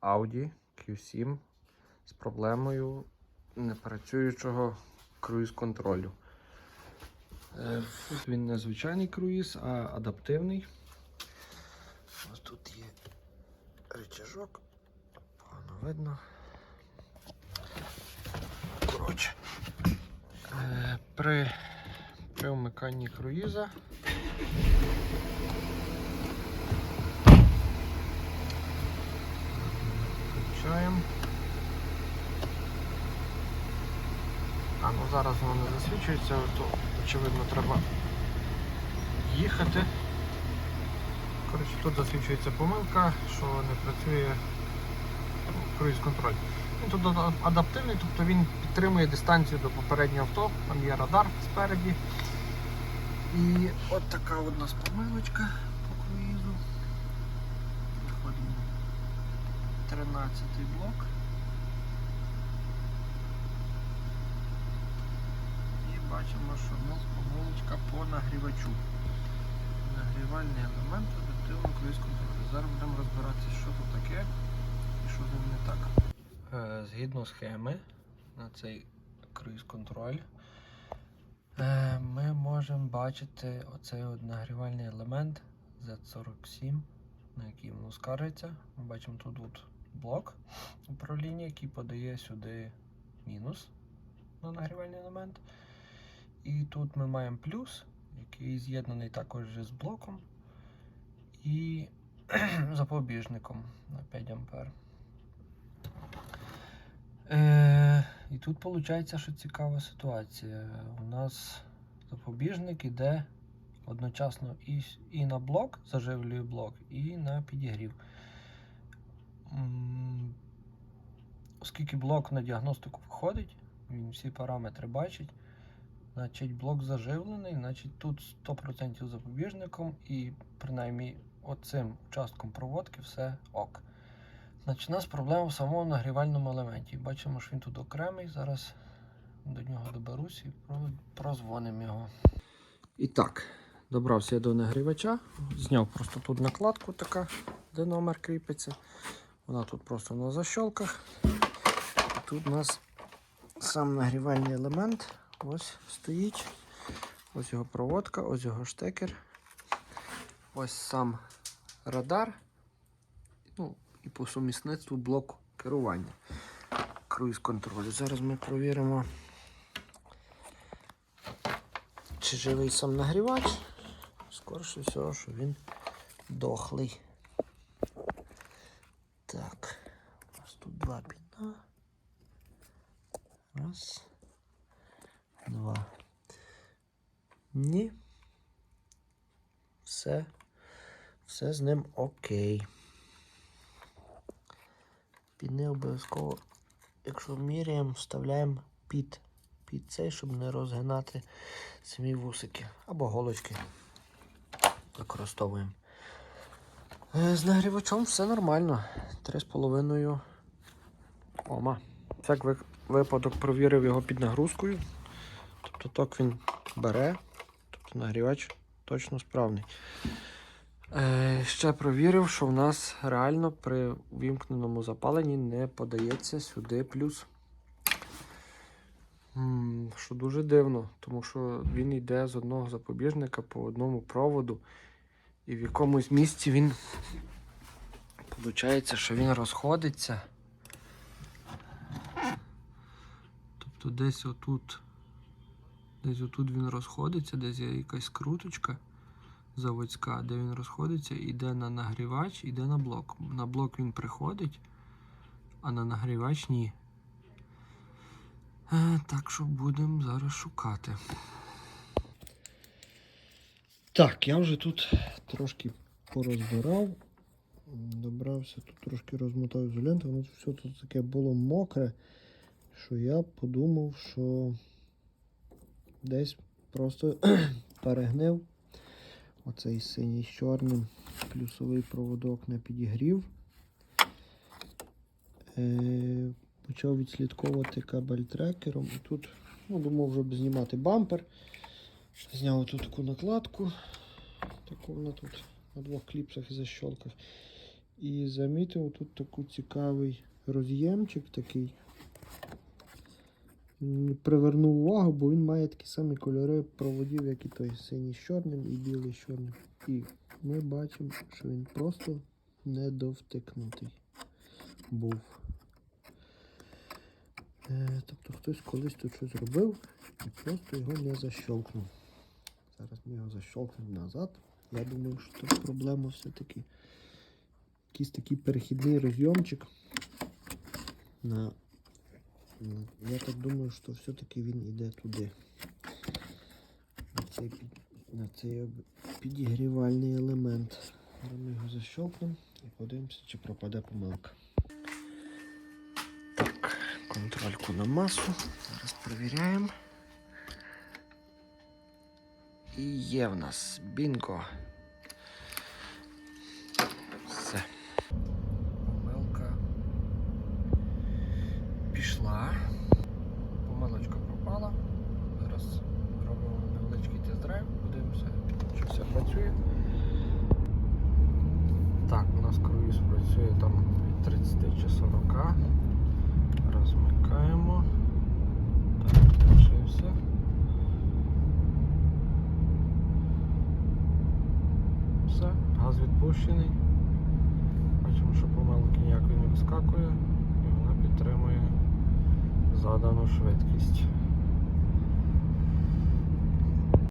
Audi Q7 з проблемою непрацюючого круїз-контролю. Е, він не звичайний круїз, а адаптивний. Ось тут є рычажок. Погано видно. Коротше. Е, При, при вмиканні круїза Включаємо. А ну зараз воно не засвічується, то очевидно треба їхати. Коротше, тут засвічується помилка, що не працює круїз-контроль. Він тут адаптивний, тобто він підтримує дистанцію до попереднього авто, там є радар спереді. І от така у нас помилочка 13 блок. І бачимо, що в нас помилочка по нагрівачу. Нагрівальний елемент адаптивного круїз контролю. Зараз будемо розбиратися, що тут таке і що з ним не так. Е, Згідно схеми на цей круїз контроль. Е, Ми можемо бачити оцей нагрівальний елемент Z47, на який воно скаржиться. Ми бачимо тут от блок управління, який подає сюди мінус на нагрівальний елемент. І тут ми маємо плюс, який з'єднаний також з блоком і запобіжником на 5 ампер. Е, і тут виходить, що цікава ситуація. У нас запобіжник іде одночасно і, і на блок, заживлює блок, і на підігрів. Оскільки блок на діагностику виходить, він всі параметри бачить, значить блок заживлений, значить тут 100% запобіжником і принаймні оцим участком проводки все ок. Значить, у нас проблема в самому нагрівальному елементі. Бачимо, що він тут окремий. Зараз до нього доберусь і про- прозвонимо його. І так, добрався я до нагрівача. Зняв просто тут накладку така, де номер кріпиться. Вона тут просто на защолках. Тут у нас сам нагрівальний елемент. Ось стоїть. Ось його проводка, ось його штекер. Ось сам радар. Ну, і по сумісництву блок керування круїз контролю. Зараз ми провіримо, чи живий сам нагрівач. Скорше всього, що він дохлий. Так, піна. Раз. Два. Ні. Все. Все з ним окей. Піни обов'язково, якщо міряємо, вставляємо під, під цей, щоб не розгинати самі вусики або голочки. Використовуємо. Е, З нагрівачом все нормально. 3,5 Ома. Всяк випадок провірив його під нагрузкою. Тобто так він бере, тобто нагрівач точно справний. Е, ще провірив, що в нас реально при вімкненому запаленні не подається сюди плюс. М, Що дуже дивно, тому що він йде з одного запобіжника по одному проводу, і в якомусь місці він виходить, що він розходиться. Тобто десь отут, десь отут він розходиться, десь є якась скруточка заводська, де він розходиться, іде на нагрівач, іде на блок. На блок він приходить, а на нагрівач ні. Е, так що будемо зараз шукати. Так, я вже тут трошки порозбирав. Добрався, тут трошки розмотав ізоленту, воно все тут таке було мокре, що я подумав, що десь просто перегнив оцей синій з чорним плюсовий проводок на підігрів. Е, почав відслідковувати кабель трекером. І тут ну, думав вже знімати бампер. Зняв тут таку накладку. Таку вона тут на двох кліпсах і защолках. І замітив тут такий цікавий роз'ємчик такий. Привернув увагу, бо він має такі самі кольори проводів, як і той синій з чорним і білий з чорним. І ми бачимо, що він просто не довтикнутий був. Е, тобто хтось колись тут щось робив і просто його не защолкнув. Зараз ми його защолкнемо назад. Я думаю, що тут проблема все-таки якийсь такий перехідний розйомчик. На, я так думаю, що все-таки він йде туди. На цей, на цей підігрівальний елемент. Ми його защолкнемо і подивимося, чи пропаде помилка. Так, контрольку на масу. Зараз перевіряємо. І є в нас бінго. Все. Помилка пішла. Помилочка пропала. Зараз робимо невеличкий тест-драйв, подивимося, чи все працює. Так, у нас круїз працює там від 30 чи 40. Розмикаємо. Так, включився. Все, газ відпущений. Бачимо, що помилки ніякої не вискакує і вона підтримує задану швидкість.